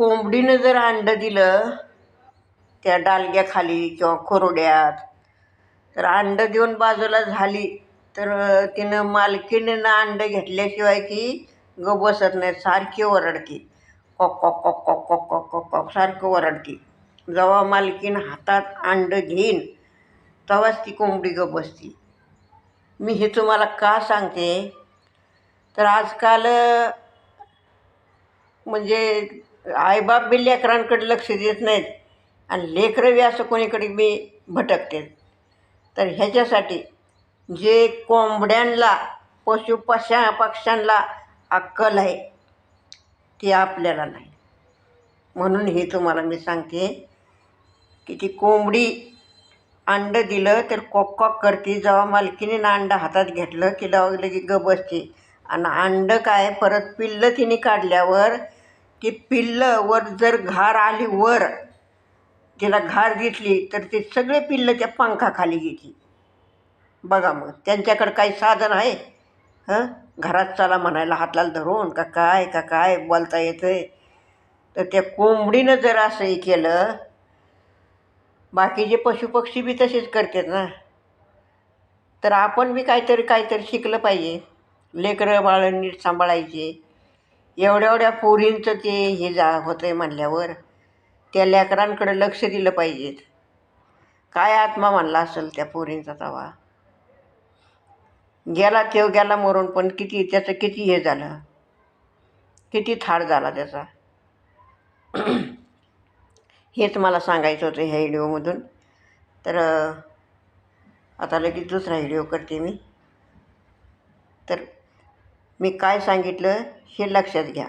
कोंबडीनं जर अंडं दिलं त्या डालग्याखाली किंवा कोरड्यात तर अंडं देऊन बाजूला झाली तर तिनं मालकीनं अंडं घेतल्याशिवाय ती ग बसत नाही सारखी ओरडती. Cock cock cock cock cock cock cock cock सारखं ओरडती. जेव्हा मालकीन हातात अंडं घेईन तेव्हाच ती कोंबडी ग बसते मी हे तुम्हाला का सांगते? तर आजकाल म्हणजे आईबाप बी लेकरांकडे लक्ष देत नाहीत. आणि लेकरं बी असं कोणीकडे बी भटकते तर ह्याच्यासाठी जे कोंबड्यांना पशु पशा पक्ष्यांना अक्कल आहे ती आपल्याला नाही. म्हणून हे तुम्हाला मी सांगते की ती कोंबडी अंडं दिलं तर कॉक कॉक करते. जेव्हा मालकीने अंडं हातात घेतलं की डाव लगे ग बसते आणि अंडं काय परत पिल्लं तिने काढल्यावर ती पिल्लं वर जर घार आली वर तिला घार दिसली तर ते सगळे पिल्लं त्या पंखाखाली घेतली बघा मग त्यांच्याकडं काही साधन आहे? हं? घरात चला म्हणायला हातला धरून का काय का काय बोलता येतं आहे तर त्या कोंबडीनं जर असं हे केलं बाकीचे पशुपक्षी बी तसेच करतात ना. तर आपण बी काहीतरी काहीतरी शिकलं पाहिजे. लेकरं बाळं नीट सांभाळायचे. एवढ्या एवढ्या पोरींचं ते हे जा होतं आहे म्हणल्यावर त्या लेकरांकडं लक्ष दिलं पाहिजेत. काय आत्मा म्हणला असेल त्या पोरींचा तवा? गेला तेव गेला मरून पण किती त्याचं किती हे झालं? किती थाट झाला त्याचा? हेच मला सांगायचं होतं ह्या व्हिडिओमधून. तर आता लगेच दुसरा व्हिडिओ करते मी. तर मी काय सांगितलं? हे लक्षात घ्या.